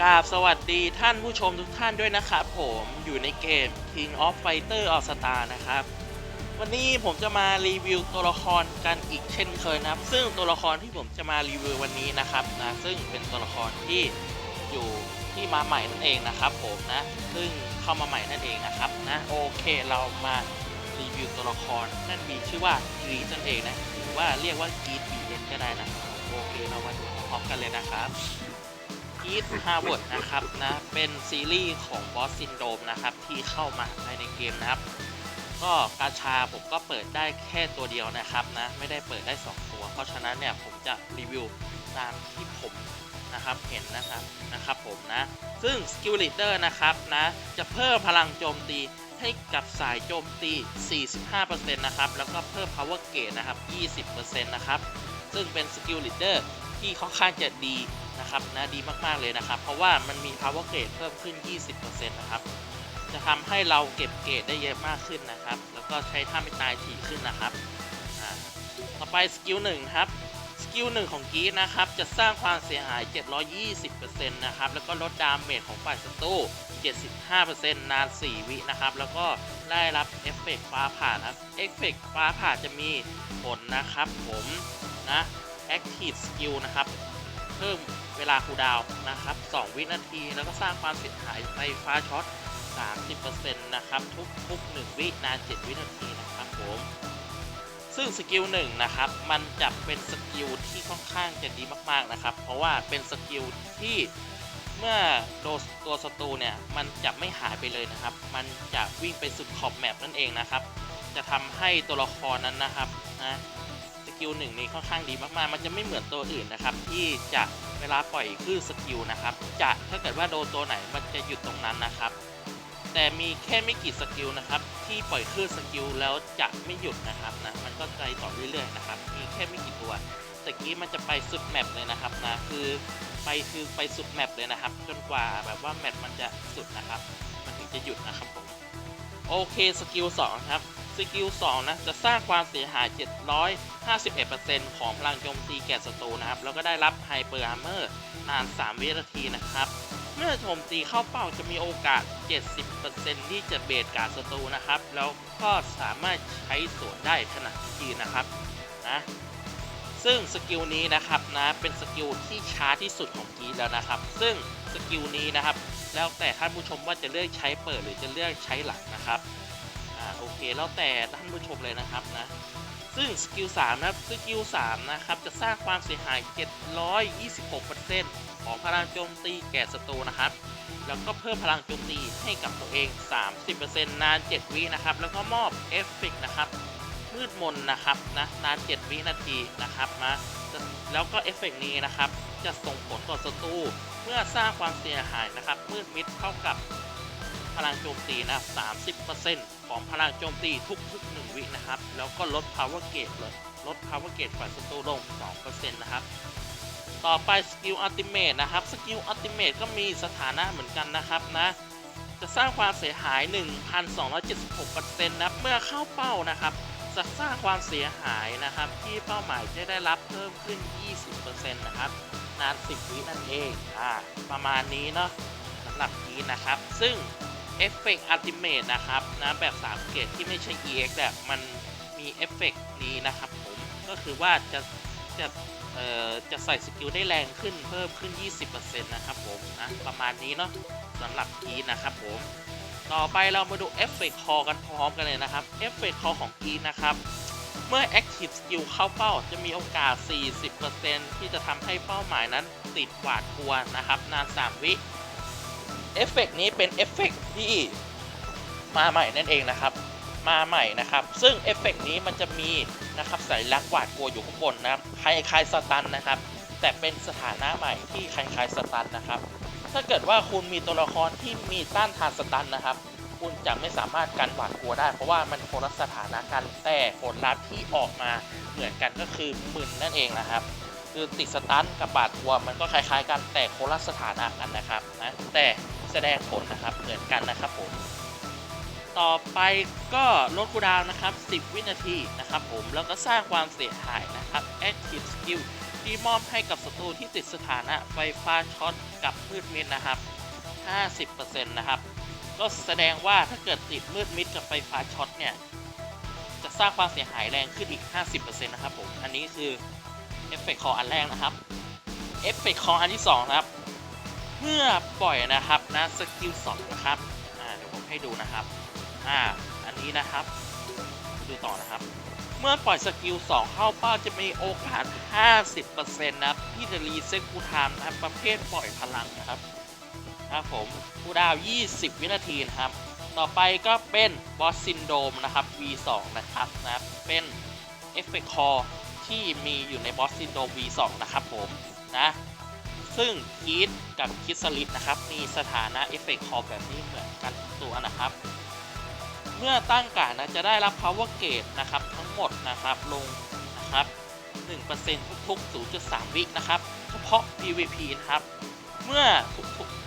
กราบสวัสดีท่านผู้ชมทุกท่านด้วยนะครับผมอยู่ในเกม King of Fighter All Star นะครับ วันนี้ผมจะมารีวิวตัวละครกันอีกเช่นเคยนะครับ ซึ่งตัวละครที่ผมจะมารีวิววันนี้นะครับนะซึ่งเป็นตัวละครที่อยู่ที่มาใหม่นั่นเองนะครับผมนะซึ่งเข้ามาใหม่นั่นเองนะครับนะโอเคเรามารีวิวตัวละครนั่นมีชื่อว่ากรีนั่นเองนะหรือว่าเรียกว่ากรีดบีเอ็นก็ได้นะครับโอเคเรามาดูพร้อมกันเลยนะครับ อีทฮาร์วร์ดนะครับนะเป็นซีรีส์ของบอสซินโดมนะครับที่เข้ามาภายในเกมนะครับ ก็กาชาผมก็เปิดได้แค่ตัวเดียวนะครับนะไม่ได้เปิดได้ 2 ตัว เพราะฉะนั้นเนี่ยผมจะรีวิวตามที่ผมนะครับเห็นนะครับนะครับผมนะซึ่งสกิลลิเตอร์นะครับนะจะเพิ่มพลังโจมตีให้กับสายโจมตี 45%นะครับ แล้วก็เพิ่ม power gauge นะครับ 20%นะครับ ซึ่งเป็นสกิลลิเดอร์ที่ค่อนข้างจะดี นะครับนะดีมากๆเลยนะครับ เพราะว่ามันมี power grade เพิ่มขึ้น 20%นะครับจะทำให้เราเก็บเกรดได้เยอะมากขึ้นนะครับ แล้วก็ใช้ท่าไม่ตายถี่ขึ้นนะครับต่อไปสกิลหนึ่งครับสกิลหนึ่งของกีนะครับจะสร้างความเสียหาย 720%นะครับแล้วก็ลดดาเมจของฝ่ายศัตรู75%นาน 4 วินะครับ แล้วก็ได้รับเอฟเฟกต์ฟ้าผ่านะครับเอฟเฟกต์ฟ้าผ่าจะมีผลนะครับผมนะ Active Skill นะครับ พิ่มเวลาคูลดาวน์นะครับ 2 วินาที แล้วก็สร้างความเสียหายไฟฟ้าช็อต 30%นะครับทุกทุก1วินาน 7 วินาทีนะครับผมซึ่งสกิลหนึ่งนะครับมันจะเป็นสกิลที่ค่อนข้างจะดีมากๆนะครับ เพราะว่าเป็นสกิลที่เมื่อโดนตัวศัตรูเนี่ยมันจะไม่หายไปเลยนะครับ มันจะวิ่งไปสุดขอบแมปนั่นเองนะครับ จะทำให้ตัวละครนั้นนะครับนะ กิลหนึ่งนี้ค่อนข้างดีมากๆ มันจะไม่เหมือนตัวอื่นนะครับ ที่จะเวลาปล่อยคลื่นสกิลนะครับ จะถ้าเกิดว่าโดนตัวไหนมันจะหยุดตรงนั้นนะครับ แต่มีแค่ไม่กี่สกิลนะครับที่ปล่อยคลื่นสกิลแล้วจะไม่หยุดนะครับนะมันก็ใจต่อเรื่อยๆนะครับมีแค่ไม่กี่ตัวแต่กี้มันจะไปสุดแมปเลยนะครับนะคือไปคือไปสุดแมปเลยนะครับ จนกว่าแบบว่าแมปมันจะสุดนะครับ มันถึงจะหยุดนะครับผมโอเคสกิล2ครับ สกิล 2 นะ จะสร้างความเสียหาย 751%ของพลังโจมตีแก่ศัตรูนะครับ แล้วก็ได้รับไฮเปอร์อาร์เมอร์นาน 3 วินาทีนะครับ เมื่อโจมตีเข้าเป้าจะมีโอกาส 70%ที่จะเบสการศัตรูนะครับ แล้วก็สามารถใช้สวนได้ขณะที่ยืนนะครับนะซึ่งสกิลนี้นะครับนะเป็นสกิลที่ช้าที่สุดของกีแล้วนะครับ ซึ่งสกิลนี้นะครับ แล้วแต่ท่านผู้ชมว่าจะเลือกใช้เปิดหรือจะเลือกใช้หลังนะครับ โอเคแล้วแต่ท่านผู้ชมเลยนะครับนะซึ่งสกิล3นะครับสกิล3นะครับจะสร้างความเสียหาย 726%ของพลังโจมตีแก่ศัตรูนะครับแล้วก็เพิ่มพลังโจมตีให้กับตัวเอง 30%นาน 7 วินะครับแล้วก็มอบเอฟเฟกต์นะครับมืดมนนะครับนะนาน 7 วินาทีนะครับนะแล้วก็เอฟเฟกต์นี้นะครับจะส่งผลต่อศัตรูเมื่อสร้างความเสียหายนะครับมืดมิดเท่ากับพลังโจมตีนะครับ30% ของพลังโจมตีทุกๆ 1 วินะครับ แล้วก็ลด power gauge เลยลด power gauge ฝ่ายศัตรูลง 2%นะครับ ต่อไปสกิลอัลติเมทนะครับ สกิลอัลติเมทก็มีสถานะเหมือนกันนะครับนะ จะสร้างความเสียหาย 1,276%นะครับเมื่อเข้าเป้านะครับจะสร้างความเสียหายนะครับ ที่เป้าหมายจะได้รับเพิ่มขึ้น 20%นะครับนาน 10 วินั่นเองอ่าประมาณนี้เนาะสำหรับนี้นะครับ ซึ่ง เอฟเฟกต์อัลติเมทนะครับนะแบบ 3 เกรดที่ไม่ใช่ EX แบบมันมีเอฟเฟกต์นี้นะครับผมก็คือว่าจะจะเอ่อจะใส่สกิลได้แรงขึ้นเพิ่มขึ้น 20%นะครับผมนะประมาณนี้เนาะสำหรับกีนะครับผมต่อไปเรามาดูเอฟเฟกต์คอกันพร้อมกันเลยนะครับเอฟเฟกต์คอของกีนนะครับเมื่อ Active Skill เข้าเป้าจะมีโอกาส 40%ที่จะทำให้เป้าหมายนั้นติดหวาดกลัวนะครับ นาน 3 วิ เอฟเฟกต์นี้เป็นเอฟเฟกต์ที่มาใหม่นั่นเองนะครับ มาใหม่นะครับ ซึ่งเอฟเฟกต์นี้มันจะมีนะครับสัญลักษณ์หวาดกลัวอยู่ข้างบนนะครับคล้ายๆสตันนะครับ แต่เป็นสถานะใหม่ที่คล้ายๆสตันนะครับ ถ้าเกิดว่าคุณมีตัวละครที่มีต้านทานสตันนะครับ คุณจะไม่สามารถกันหวาดกลัวได้ เพราะว่ามันคนละสถานะกันแต่ผลลัพธ์ที่ออกมาเหมือนกันก็คือมึนนั่นเองนะครับคือติดสตันกับบาดกลัวมันก็คล้ายๆกันแต่คนละสถานะกันนะครับนะแต่ แสดงผลนะครับเหมือนกันนะครับผมต่อไปก็ลดคูดาวนะครับ 10 วินาทีนะครับผมแล้วก็สร้างความเสียหายนะครับ Active Skill ที่มอบให้กับศัตรูที่ติดสถานะไฟฟ้าช็อตกับมืดมิดนะครับ 50%นะครับ ก็แสดงว่าถ้าเกิดติดมืดมิดกับไฟฟ้าช็อตเนี่ยจะสร้างความเสียหายแรงขึ้นอีก 50%นะครับผม อันนี้คือเอฟเฟกต์ขออันแรกนะครับ เอฟเฟกต์ขออันที่ 2 นะครับ เมื่อปล่อยนะครับนะสกิล2นะครับอ่าเดี๋ยวผมให้ดูนะครับอ่าอันนี้นะครับดูต่อนะครับเมื่อปล่อยสกิล 2 เข้าเป้าจะมีโอกาส 50%นะครับที่จะรีเซ็ตคูลไทม์นะครับประเภทปล่อยพลังนะครับครับผมคูดาว 20 วินาทีนะครับ ต่อไปก็เป็นบอสซินโดมนะครับ V2 นะครับนะครับ เป็นเอฟเฟกต์คอที่มีอยู่ในบอสซินโดม V2 นะครับผมนะ ซึ่งคีดกับคิสลิดนะครับ มีสถานะเอฟเฟกต์คอแบบนี้เหมือนกันตัวนะครับ เมื่อตั้งการนะจะได้รับ power gauge นะครับทั้งหมดนะครับลงนะครับ 1%ทุกๆ 0.3 วินะครับ เฉพาะ PVP นะครับ เมื่อ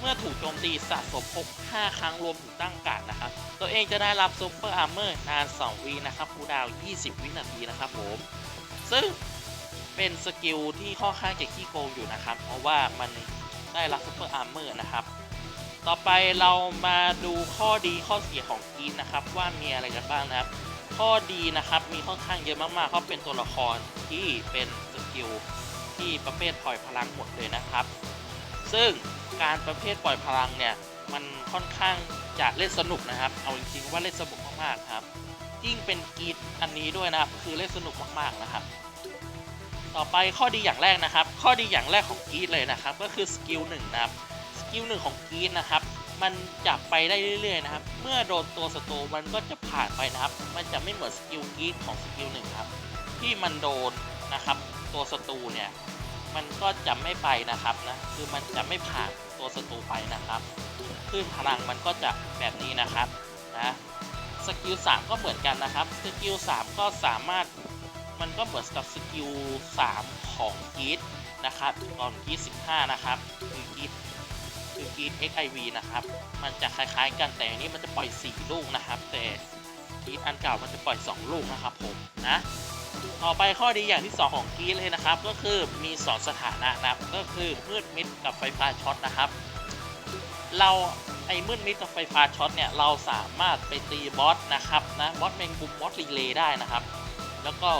เมื่อถูกโจมตีสะสมพก5ครั้งรวมถึงตั้งการนะครับ ตัวเองจะได้รับซูเปอร์อาร์เมอร์นาน 2 วินะครับคูดาว 20 วินาทีนะครับผม ซึ่ง เป็นสกิลที่ค่อนข้างจะขี้โกงอยู่นะครับ เพราะว่ามันได้รับซูเปอร์อาร์เมอร์นะครับ ต่อไปเรามาดูข้อดีข้อเสียของกีนนะครับ ว่ามีอะไรกันบ้างนะครับ ข้อดีนะครับมีค่อนข้างเยอะมากๆ เพราะเป็นตัวละครที่เป็นสกิลที่ประเภทปล่อยพลังหมดเลยนะครับ ซึ่งการประเภทปล่อยพลังเนี่ยมันค่อนข้างจะเล่นสนุกนะครับ เอาจริงๆว่าเล่นสนุกมากๆครับ ยิ่งเป็นกีดอันนี้ด้วยนะครับ คือเล่นสนุกมากๆนะครับ ต่อไปข้อดีอย่างแรกนะครับ ข้อดีอย่างแรกของกีดเลยนะครับ ก็คือสกิลหนึ่งนะครับสกิลหนึ่งของกีดนะครับมันจะไปได้เรื่อยๆนะครับ เมื่อโดนตัวศัตรูมันก็จะผ่านไปนะครับ มันจะไม่เหมือนสกิลกีดของสกิลหนึ่งครับ ที่มันโดนนะครับ ตัวศัตรูเนี่ยมันก็จะไม่ไปนะครับนะคือมันจะไม่ผ่านตัวศัตรูไปนะครับคลื่นพลังมันก็จะแบบนี้นะครับนะสกิล3ก็เหมือนกันนะครับสกิล3ก็สามารถ มันก็เหมือนกับสกิล 3 ของกีดนะครับก่อนกีด15 นะครับ คือกีดคือกีด XIV นะครับ มันจะคล้ายๆกันแต่อันนี้มันจะปล่อย 4 ลูกนะครับ แต่กีดอันเก่ามันจะปล่อย 2 ลูกนะครับผมนะต่อไปข้อดีอย่างที่ 2 ของกีดเลยนะครับ ก็คือมี2สถานะนะครับก็คือมืดมิดกับไฟฟ้าช็อตนะครับ เราไอ้มืดมิดกับไฟฟ้าช็อตเนี่ยเราสามารถไปตีบอสนะครับนะบอสแมงมุมบอสรีเลย์ได้นะครับ แล้วก็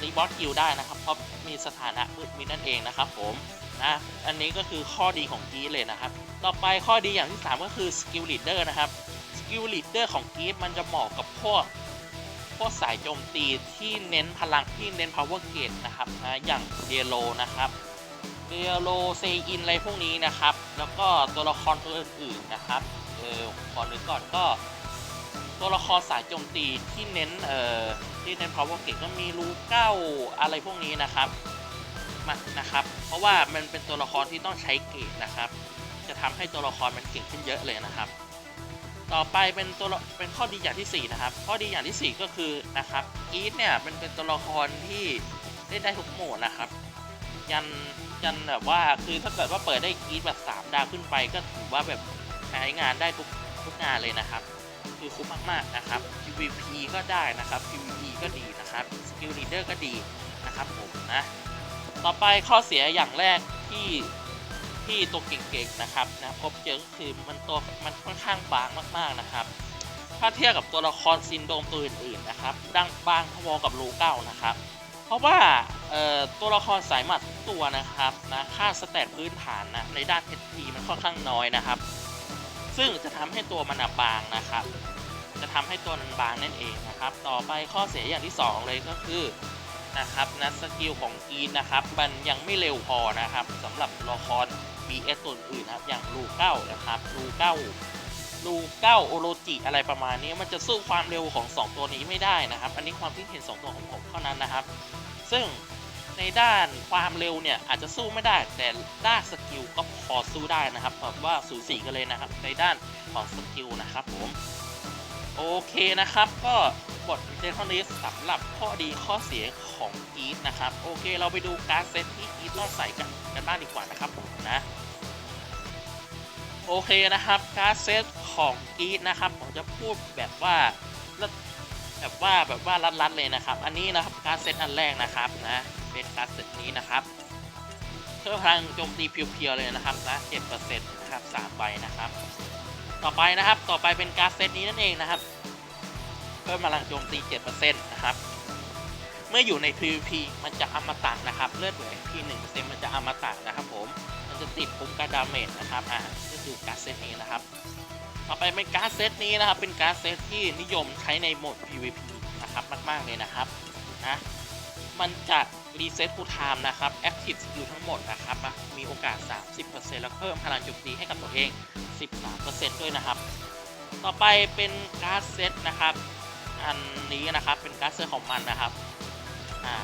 ตีบอสกิลได้นะครับ เพราะมีสถานะมืดมิดนั่นเองนะครับผมนะอันนี้ก็คือข้อดีของกีเลยนะครับ ต่อไปข้อดีอย่างที่ 3 ก็คือสกิลลีดเดอร์นะครับสกิลลีดเดอร์ของกีมันจะเหมาะกับพวกพวกสายโจมตีที่เน้นพลังที่เน้น power gauge นะครับนะอย่างเดโลนะครับเดโลเซอินอะไรพวกนี้นะครับ แล้วก็ตัวละครตัวอื่นๆนะครับเออขอนึกก่อนก็ ตัวละครสายโจมตีที่เน้นเอ่อ ที่เน้น power gauge ก็มีรูเก้าอะไรพวกนี้นะครับมานะครับ เพราะว่ามันเป็นตัวละครที่ต้องใช้เกรดนะครับ จะทำให้ตัวละครมันเก่งขึ้นเยอะเลยนะครับ ต่อไปเป็นตัวเป็นข้อดีอย่างที่ 4 นะครับ ข้อดีอย่างทีสี่4 ก็คือนะครับอีทเนี่ยมันเป็นตัวละครที่เล่นได้ทุกโหมดนะครับ ยันยันแบบว่าคือถ้าเกิดว่าเปิดได้อีทแบบ 3 ดาวขึ้นไปก็ถือว่าแบบใช้งานได้ทุกทุกงานเลยนะครับ คือคุ้มมากๆนะครับ PVP ก็ได้นะครับ PVE ก็ดีนะครับ Skill Leader ก็ดีนะครับผมนะต่อไปข้อเสียอย่างแรกที่ที่ตัวเก่งๆนะครับนะพบเจอก็คือมันตัวมันค่อนข้างบางมากๆนะครับ ถ้าเทียบกับตัวละครซินโดรมตัวอื่นๆนะครับดังบางพอกับรูเก้านะครับ เพราะว่าตัวละครสายหมัดทุกตัวนะครับนะค่าสแตทพื้นฐานนะในด้าน HP มันค่อนข้างน้อยนะครับ ซึ่งจะทำให้ตัวมันอะบางนะครับ จะทำให้ตัวมันบางนั่นเองนะครับ ต่อไปข้อเสียอย่างที่ 2 เลยก็คือนะครับนะสกิลของกีนนะครับมันยังไม่เร็วพอนะครับสำหรับละคร BS ตัวอื่นนะครับอย่างลูเก้านะครับลูเก้าลูเก้าโอโรจิอะไรประมาณนี้มันจะสู้ความเร็วของ 2 ตัวนี้ไม่ได้นะครับ อันนี้ความคิดเห็น 2 ตัวของผมเท่านั้นนะครับ ซึ่ง ในด้านความเร็วเนี่ยอาจจะสู้ไม่ได้แต่ด้านสกิลก็พอสู้ได้นะครับแบบว่าสูสีกันเลยนะครับในด้านของสกิลนะครับผมโอเคนะครับก็บทเจเท่านี้สำหรับข้อดีข้อเสียของอีทนะครับโอเคเราไปดูการเซตที่อีทต้องใส่กันกันบ้างดีกว่านะครับผมนะโอเคนะครับการเซตของอีทนะครับผมจะพูดแบบว่าแบบว่าแบบว่ารัดๆเลยนะครับ อันนี้นะครับการเซตอันแรกนะครับนะ เป็นการดเซตนี้นะครับ เพิ่มพลังโจมตีเพียวๆเลยนะครับนะ7%นะครับ3ใบนะครับ ต่อไปนะครับต่อไปเป็นการเซตนี้นั่นเองนะครับ เพิ่มพลังโจมตี7%นะครับเมื่ออยู่ใน PVP มันจะอมตะนะครับเลือดเหลือ MP 1%มันจะอมตะนะครับผมมันจะติดปุ่มการดาเมจนะครับอ่าก็คือการเซตนี้นะครับต่อไปเป็นการเซตนี้นะครับเป็นการเซตที่นิยมใช้ในโหมด PVP นะครับมาก ๆเลยนะครับนะ มันจะรีเซ็ตฟูลไทม์นะครับ Active Skill ทั้งหมดนะครับมีโอกาส 30%แล้วเพิ่มพลังโจมตีให้กับตัวเอง 13%ด้วยนะครับ ต่อไปเป็นการ์ดเซตนะครับ อันนี้นะครับเป็นการ์ดเซตของมันนะครับอ่า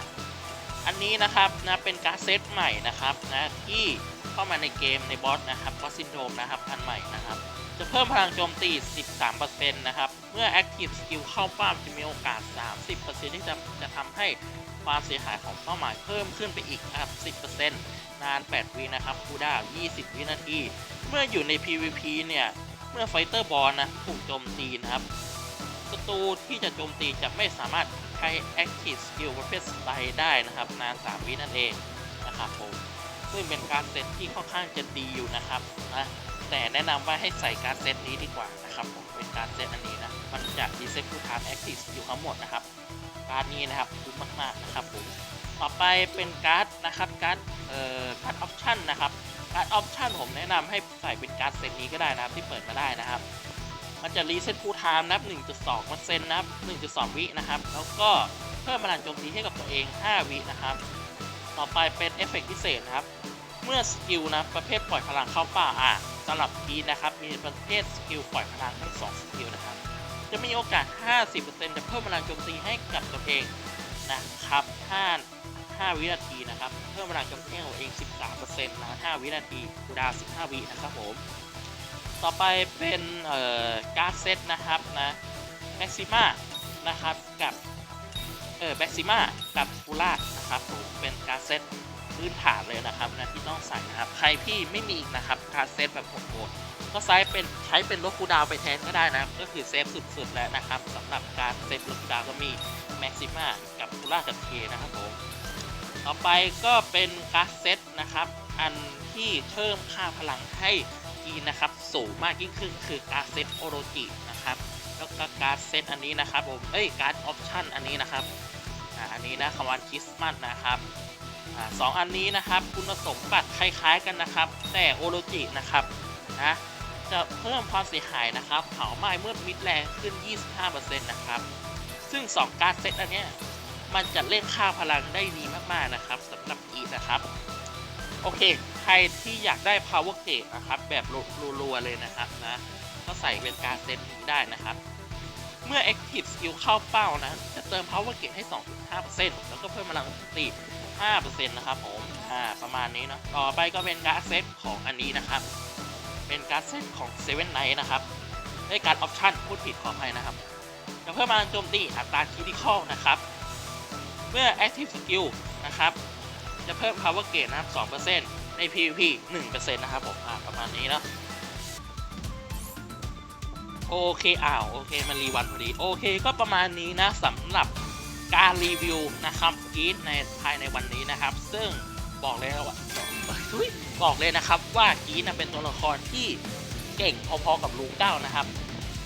อันนี้นะครับนะเป็นการ์ดเซตใหม่นะครับนะที่เข้ามาในเกมในบอสนะครับบอสซินโดมนะครับอันใหม่นะครับจะเพิ่มพลังโจมตี 13%นะครับ เมื่อ Active Skill เข้าป้าจะมีโอกาส 30%ที่จะจะทำให้ ความเสียหายของเป้าหมายเพิ่มขึ้นไปอีกนะครับ10%นาน 8 วินะครับคูดาว 20 วินาที เมื่ออยู่ใน PVP เนี่ย เมื่อไฟเตอร์บอลนะถูกโจมตีนะครับศัตรูที่จะโจมตีจะไม่สามารถใช้ Active Skill ประเภทสไตล์ได้นะครับ นาน 3 วินั่นเองนะครับผมซึ่งเป็นการเซตที่ค่อนข้างจะดีอยู่นะครับนะแต่แนะนำว่าให้ใส่การเซตนี้ดีกว่านะครับผมเป็นการเซตอันนี้นะ มันจะดีเซ็ตคูทามแอคทีฟอยู่ทั้งหมดนะครับ การ์ดนี้นะครับคุ้มมากๆนะครับผมต่อไปเป็นการ์ดนะครับการ์ดเอ่อการ์ดออปชั่นนะครับการ์ดออปชั่นผมแนะนำให้ใส่เป็นการ์ดเซตนี้ก็ได้นะครับที่เปิดมาได้นะครับ มันจะรีเซ็ตฟูลไทม์นับ 1.2%นับ 1.2 วินะครับ แล้วก็เพิ่มพลังโจมตีให้กับตัวเอง 5 วินะครับ ต่อไปเป็นเอฟเฟกต์พิเศษนะครับ เมื่อสกิลนะประเภทปล่อยพลังเข้าป่าอะสำหรับทีนะครับมีประเภทสกิลปล่อยพลังทั้งสองสกิลนะครับ จะมีโอกาส 50%จะเพิ่มพลังโจมตีให้กับตัวเองนะครับ5 5 วินาทีนะครับ เพิ่มพลังโจมตีให้กับตัวเอง 13%นะ5วินาทีคูลดาว15 วินะครับผม ต่อไปเป็นเอ่อการ์ดเซตนะครับนะแม็กซิม่านะครับกับเออแบ็กซิม่ากับฟูล่านะครับผมเป็นการ์ดเซตพื้นฐานเลยนะครับนะที่ต้องใส่นะครับ ใครที่ไม่มีอีกนะครับการ์ดเซตแบบโหดๆ ก็ใช้เป็นใช้เป็นลดคูดาวไปแทนก็ได้นะ ก็คือเซฟสุดๆแล้วนะครับสำหรับการเซตลดคูดาวก็มีแม็กซิม่ากับฟูล่ากับเทนะครับผมต่อไปก็เป็นการเซตนะครับ อันที่เพิ่มค่าพลังให้กีนะครับสูงมากยิ่งขึ้นคือการเซตโอโรจินะครับแล้วก็การเซตอันนี้นะครับผมเอ้ยการออปชั่นอันนี้นะครับอ่าอันนี้นะคำวันคริสต์มาสนะครับอ่าสองอันนี้นะครับคุณสมบัติคล้ายๆกันนะครับ แต่โอโรจินะครับ นะ จะเพิ่มความเสียหายนะครับเผาไหม้เมื่อมิดแรงขึ้น 25%นะครับ ซึ่ง 2 การเซตอันเนี้ยมันจะเล่นค่าพลังได้ดีมากๆนะครับสำหรับอีนะครับ โอเค ใครที่อยากได้ power gate นะครับ แบบรัวๆเลยนะครับนะก็ใส่เป็นการเซตนี้ได้นะครับ เมื่อ active skill เข้าเป้านะ จะเติม power gate ให้ 2.5%แล้วก็เพิ่มพลังตี5%นะครับผม อ่า ประมาณนี้เนอะต่อไปก็เป็นการเซตของอันนี้นะครับ เป็นการเซตของ Seven Knight นะครับได้การออปชั่นพูดผิดขออภัยนะครับจะเพิ่มพลังโจมตีอัตราคริติคอลนะครับ เมื่อ active skill นะครับ จะเพิ่ม power gate นะครับ 2%ใน PVP 1%นะครับผมประมาณนี้เนาะโอเคอ้าวโอเค มันรีวันพอดี โอเค ก็ประมาณนี้นะสำหรับการรีวิวนะครับกีดในภายในวันนี้นะครับ ซึ่ง บอกเลยนะว่าบอกเลยนะครับว่ากีนะเป็นตัวละครที่เก่งพอๆกับลูเก้านะครับ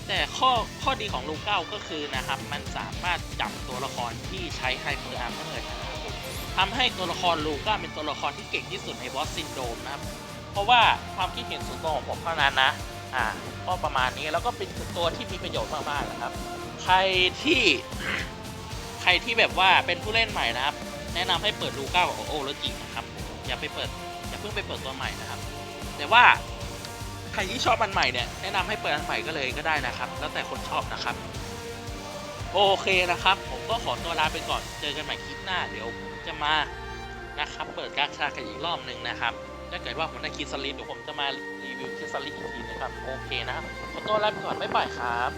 แต่ข้อข้อดีของลูเก้าก็คือนะครับ มันสามารถจับตัวละครที่ใช้ไฮเปอร์อาร์เมอร์ทำให้ตัวละครลูก้าเป็นตัวละครที่เก่งที่สุดในบอสซินโดมนะครับ เพราะว่าความคิดเห็นส่วนตัวของผมเท่านั้นนะอ่าก็ประมาณนี้แล้วก็เป็นตัวที่มีประโยชน์มากๆนะครับ ใครที่ใครที่แบบว่าเป็นผู้เล่นใหม่นะครับ แนะนำให้เปิดลูก้ากับโอโรจินะครับอย่าไปเปิดอย่าเพิ่งไปเปิดตัวใหม่นะครับ แต่ว่าใครที่ชอบอันใหม่เนี่ยแนะนำให้เปิดอันใหม่ก็เลยก็ได้นะครับ แล้วแต่คนชอบนะครับโอเคนะครับ ผมก็ขอตัวลาไปก่อนเจอกันใหม่คลิปหน้าเดี๋ยวผมจะมานะครับ เปิดการชากันอีกรอบหนึ่งนะครับถ้าเกิดว่าผมได้คิดสลิปเดี๋ยวผมจะมารีวิวคิดสลิปอีกทีนะครับโอเคนะครับขอตัวลาไปก่อนบ๊ายบายครับ